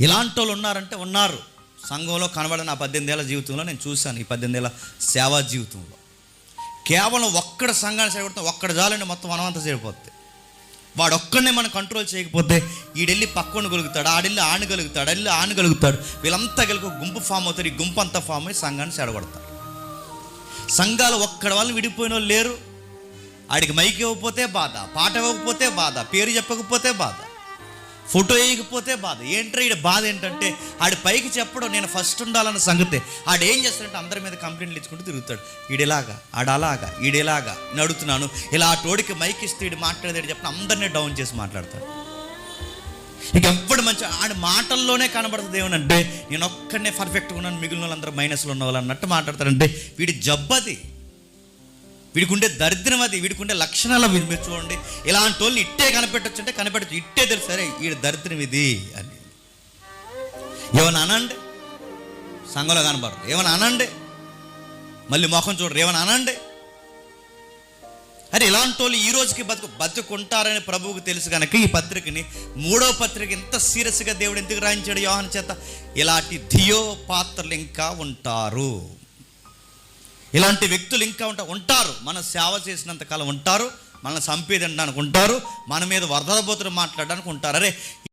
ఇలాంటి వాళ్ళు ఉన్నారంటే ఉన్నారు. సంఘంలో కనబడిన ఆ పద్దెనిమిది ఏళ్ళ జీవితంలో నేను చూశాను ఈ పద్దెనిమిది ఏళ్ళ సేవా జీవితంలో. కేవలం ఒక్కడ సంఘాన్ని చెడగొడితే ఒక్కడ జాలని మొత్తం మనమంతా చెడిపోద్ది. వాడు ఒక్కడనే మనం కంట్రోల్ చేయకపోతే ఈడెళ్ళి పక్కన గలుగుతాడు ఆడెళ్ళి ఆనగలుగుతాడు వెళ్ళి ఆనగలుగుతాడు వీళ్ళంతా కలిగి గుంపు ఫామ్ అవుతారు ఈ గుంపు అంతా ఫామ్ అయ్యి సంఘాన్ని చెడగొడతారు. సంఘాలు ఒక్కడ వాళ్ళు విడిపోయిన వాళ్ళు లేరు. ఆడికి మైక్ ఇవ్వకపోతే బాధ పాట ఇవ్వకపోతే బాధ పేరు చెప్పకపోతే బాధ. ఫోటో వేయకపోతే బాధ. ఏంట్రా ఈడ బాధ ఏంటంటే ఆడి పైకి చెప్పడం నేను ఫస్ట్ ఉండాలన్న సంగతే. ఆడు ఏం చేస్తాడంటే అందరి మీద కంప్లైంట్లు ఇచ్చుకుంటూ తిరుగుతాడు. ఈడెలాగా? ఆడలాగా? ఈడెలాగా? నడుతున్నాను ఇలా ఆ టోడికి మైక్ ఇస్తే ఈడు మాట్లాడేది చెప్పిన అందరినీ డౌన్ చేసి మాట్లాడతాడు. ఇక ఎప్పుడు మంచి ఆడి మాటల్లోనే కనబడుతుంది ఏమనంటే నేను ఒక్కడనే పర్ఫెక్ట్గా ఉన్నాను మిగిలిన వాళ్ళందరూ మైనస్లో ఉన్న వాళ్ళు అన్నట్టు మాట్లాడతారంటే వీడి జబ్బది. వీడికుండే దరిద్రం అది వీడికుండే లక్షణాలు అవి మీరు చూడండి. ఇలాంటి వాళ్ళని ఇట్టే కనిపెట్టచ్చు అంటే కనిపెట్టచ్చు. ఇట్టే తెలుసు సరే వీడి దరిద్రం ఇది అని. ఏమన్నా అనండి? సంఘంలో కనబడరు. ఏమన్నా అనండి? మళ్ళీ మొఖం చూడరు. ఏమన్నా అనండి? అరే ఇలాంటి వాళ్ళు ఈ రోజుకి బతుకు బతుకుంటారని ప్రభువుకు తెలుసు కనుక ఈ పత్రికని మూడో పత్రిక ఇంత సీరియస్గా దేవుడు ఎందుకు రాయించాడు యోహన్ చేత? ఇలాంటి ధియో పాత్రలు ఇంకా ఉంటారు. ఇలాంటి వ్యక్తులు ఇంకా ఉంటా ఉంటారు. మన సేవ చేసినంత కాలం ఉంటారు. మనల్ని చంపేదనడానికి ఉంటారు. మన మీద వరదబోతులు మాట్లాడడానికి ఉంటారు. అరే